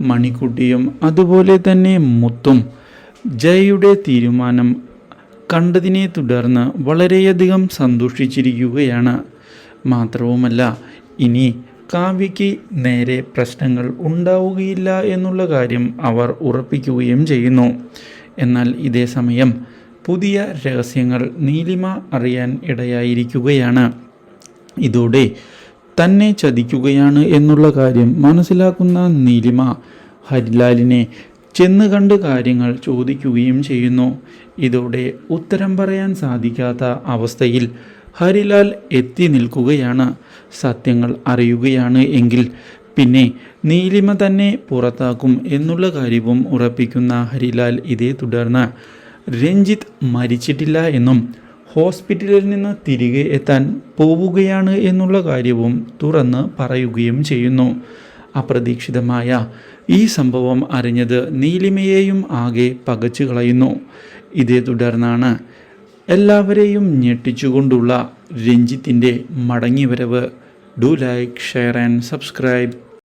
മണിക്കുട്ടിയും അതുപോലെ തന്നെ മുത്തും ജയയുടെ തീരുമാനം കണ്ടതിനെ തുടർന്ന് വളരെയധികം സന്തോഷിച്ചിരിക്കുകയാണ്. മാത്രവുമല്ല ഇനി കാവ്യയ്ക്ക് നേരെ പ്രശ്നങ്ങൾ ഉണ്ടാവുകയില്ല എന്നുള്ള കാര്യം അവർ ഉറപ്പിക്കുകയും ചെയ്യുന്നു. എന്നാൽ ഇതേ സമയം പുതിയ രഹസ്യങ്ങൾ നീലിമ അറിയാൻ ഇടയായിരിക്കുകയാണ്. ഇതോടെ തന്നെ ചതിക്കുകയാണ് എന്നുള്ള കാര്യം മനസ്സിലാക്കുന്ന നീലിമ ഹരിലാലിനെ ചെന്ന് കണ്ട് കാര്യങ്ങൾ ചോദിക്കുകയും ചെയ്യുന്നു. ഇതോടെ ഉത്തരം പറയാൻ സാധിക്കാത്ത അവസ്ഥയിൽ ഹരിലാൽ എത്തി നിൽക്കുകയാണ്. സത്യങ്ങൾ അറിയുകയാണ് എങ്കിൽ പിന്നെ നീലിമ തന്നെ പുറത്താക്കും എന്നുള്ള കാര്യവും ഉറപ്പിക്കുന്ന ഹരിലാൽ ഇതേ തുടർന്ന് രഞ്ജിത്ത് മരിച്ചിട്ടില്ല എന്നും ഹോസ്പിറ്റലിൽ നിന്ന് തിരികെ എത്താൻ പോവുകയാണ് എന്നുള്ള കാര്യവും തുറന്ന് പറയുകയും ചെയ്യുന്നു. അപ്രതീക്ഷിതമായ ഈ സംഭവം അറിഞ്ഞത് നീലിമയെയും ആകെ പകച്ചു കളയുന്നു ഇതേ തുടർന്നാണ് എല്ലാവരെയും ഞെട്ടിച്ചുകൊണ്ടുള്ള രഞ്ജിത്തിന്റെ മടങ്ങിവരവ്. Do like share and subscribe.